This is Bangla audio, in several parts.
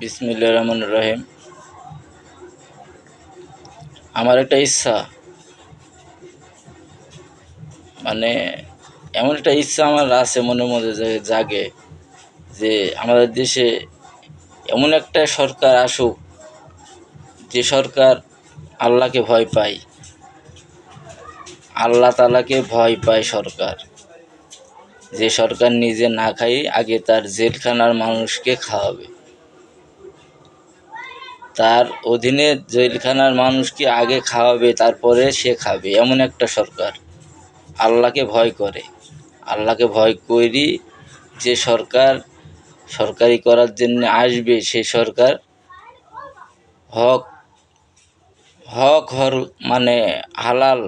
বিসমিল্লা রহমান রহিম। আমার একটা ইচ্ছা। মানে এমন একটা ইচ্ছা আমার আছে মনের মধ্যে জাগে যে আমাদের দেশে এমন একটা সরকার আসুক যে সরকার আল্লাহকে ভয় পায়। আল্লাহ তালাকে ভয় পায় সরকার। যে সরকার নিজে না খাই আগে তার জেলখানার মানুষকে খাওয়াবে। তার অধীনে জেলখানার মানুষকে আগে খাওয়াবে, তারপরে সে খাবে? এমন একটা সরকার। আল্লাহকে ভয় করে। আল্লাহকে ভয় করি যে সরকার সরকারি করার জন্য আসবে সেই সরকার হক হক হর মানে হালাল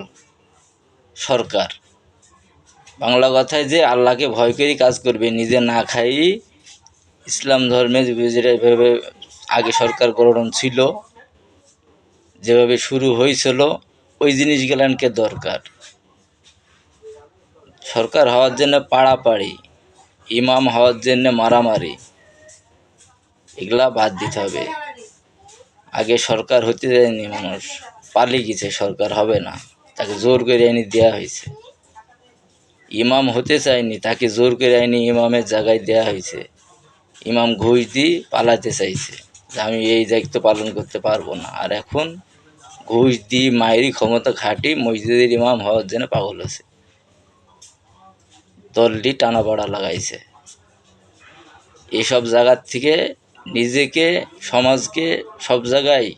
সরকার। বাংলা কথায় যে আল্লাহকে ভয় করেই কাজ করবে, নিজে না খাই ইসলাম ধর্মে যেটা এভাবে আগে সরকার গঠন ছিল, যেভাবে শুরু হয়েছিল, ওই জিনিসগুলানকে দরকার? সরকার হওয়ার জন্য পাড়াপাড়ি, ইমাম হওয়ার জন্য মারামারি, এগুলা বাদ দিতে হবে। আগে সরকার হতে দেয়নি মানুষ, পালিয়ে গেছে, সরকার হবে না। তাকে জোর করে আইনি দেওয়া হয়েছে। ইমাম হতে চায়নি, তাকে জোর করে আইনি ইমামের জায়গায় দেওয়া হয়েছে। ইমাম ঘুষ দিয়ে পালাতে চাইছে। যে আমি এই দায়িত্ব পালন করতে পারব না। আর এখন ঘুষ দিয়ে মায়েরই ক্ষমতা খাটি মসজিদের ইমাম হওয়ার জন্য পাগল আছে দলটি টানা বাড়া লাগাইছে। এসব জায়গার থেকে নিজেকে, সমাজকে সব জায়গায়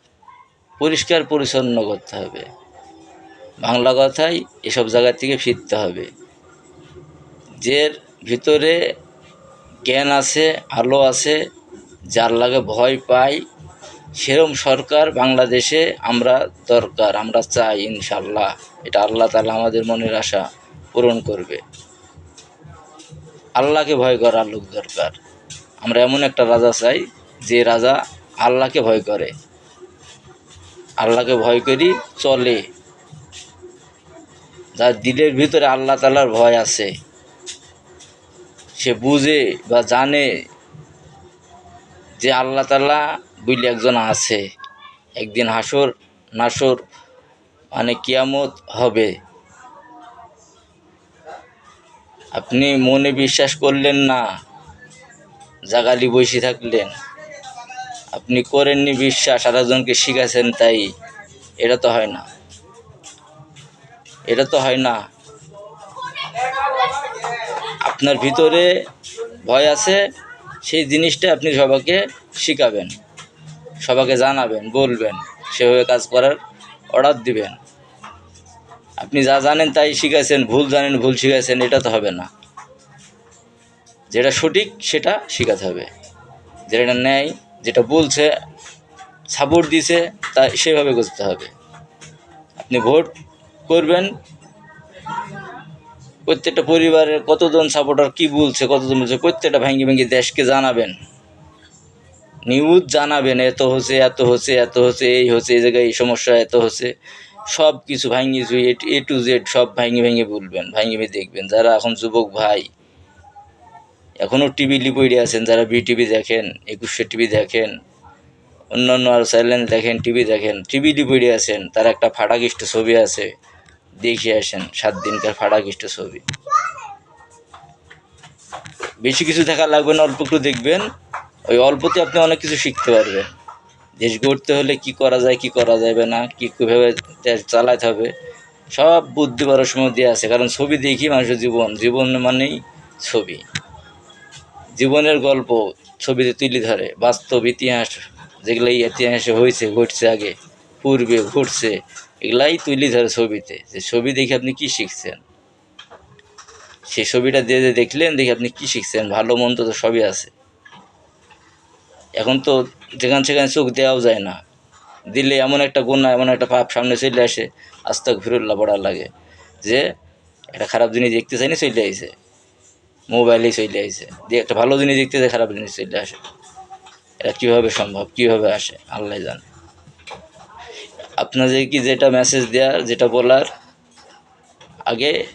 পরিষ্কার পরিচ্ছন্ন করতে হবে। বাংলা কথায় এসব জায়গা থেকে ফিরতে হবে। যে ভিতরে জ্ঞান আছে, আলো আছে যার লাগে ভয় পাই, সেরম সরকার বাংলাদেশে আমরা দরকার, আমরা চাই ইনশাল্লাহ। এটা আল্লাহ তালা আমাদের মনের আশা পূরণ করবে। আল্লাহকে ভয় করার লোক দরকার। আমরা এমন একটা রাজা চাই, যে রাজা আল্লাহকে ভয় করে। আল্লাহকে ভয় করি, চলে। যার দিলের ভিতরে আল্লাহ তালার ভয় আছে। সে বুঝে বা জানে যে আল্লাহ তালা বুঝলে একজন আছে, একদিন হাসর, নাসর মানে কিয়ামত হবে। আপনি মনে বিশ্বাস করলেন না, জাগালি বসে থাকলেন। আপনি করেননি বিশ্বাস, আরেকজনকে শিখাছেন তাই। এটা তো হয় না। এটা তো হয় না। আপনার ভিতরে ভয় আছে সেই জিনিসটা আপনি সবাইকে শিখাবেন। সবাইকে জানাবেন, বলবেন। সেভাবে কাজ করার অর্ডার দিবেন। আপনি যা জানেন তাই শিখাইছেন, ভুল জানেন, ভুল শিখাইছেন, এটা তো হবে না। যেটা সঠিক, সেটা শেখাতে হবে। যেটা নেয়, যেটা বলছে, সাপোর্ট দিছে, তা সেভাবে করতে হবে। আপনি ভোট করবেন প্রত্যেকটা পরিবারের কতজন সাপোর্টার কি বলছে, কতজন বলছে, প্রত্যেকটা ভেঙে ভেঙে দেশকে জানাবেন। নিউজ জানাবেন, এত হচ্ছে এত হচ্ছে এত হচ্ছে, এই হচ্ছে, এই জায়গায় এই সমস্যা, এত হচ্ছে। সব কিছু ভাঙিয়ে চুয়ে এ টু জেড সব ভাঙে ভেঙে বলবেন ভাঙে ভেঙে দেখবেন। যারা এখন যুবক ভাই এখনও টিভি লিপইডে আছেন, যারা বিটিভি দেখেন, একুশে টিভি দেখেন, অন্যান্য আর চ্যানেল দেখেন টিভি দেখেন টিভি লিপইডে আছেন, তার একটা ফাটাকিষ্ট ছবি আছে। দেখে আসেন সাত দিনকার ফাটাকিষ্ট ছবি। বেশি কিছু দেখা লাগবে না, অল্প একটু দেখবেন। ওই অল্পতে আপনি অনেক কিছু শিখতে পারবেন। দেশ গড়তে হলে কি করা যায়, কি করা যাবে না, কি কীভাবে দেশ চালাতে হবে, সব বুদ্ধি করার সময় দিয়ে আছে। কারণ ছবি দেখি মানুষের জীবন। জীবন মানেই ছবি। জীবনের গল্প ছবিতে তুলে ধরে। বাস্তব ইতিহাস যেগুলো ইতিহাসে হয়েছে, ঘটছে আগে, পূর্বে, ঘটছে এগুলাই তুলে ধরে ছবিতে। যে ছবি দেখে আপনি কি শিখছেন? সেই ছবিটা দিয়ে দিয়ে দেখলেন, দেখে আপনি কি শিখছেন? ভালো, মন্দ তো সবই আছে। এখন তো যেখান সেখানে চোখ দেওয়াও যায় না। দিলে এমন একটা গুণা, এমন একটা পাপ সামনে চলে আসে আস্তাক ফিরুল্লাহ পড়া লাগে। যে একটা খারাপ জিনিস দেখতে চাইনি, চলে আইছে। মোবাইলেই চলে আইছে। দিয়ে একটা ভালো জিনিস দেখতে চাই, খারাপ জিনিস চলে আসে। এটা কীভাবে সম্ভব? কীভাবে আসে? আল্লাহ জানে। আপনাদের কি যেটা মেসেজ দেওয়ার, যেটা বলার, আগে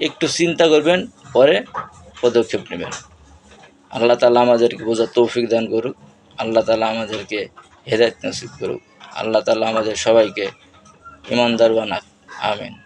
একটু চিন্তা করবেন, পরে পদক্ষেপ নেবেন। আল্লাহ তালা আমাদেরকে বোঝার তৌফিক দান করুক, আল্লাহ তালা আমাদেরকে হেদায়ত নসিব করুক, আল্লাহ তালা আমাদের সবাইকে ইমানদার বানাক, আমিন।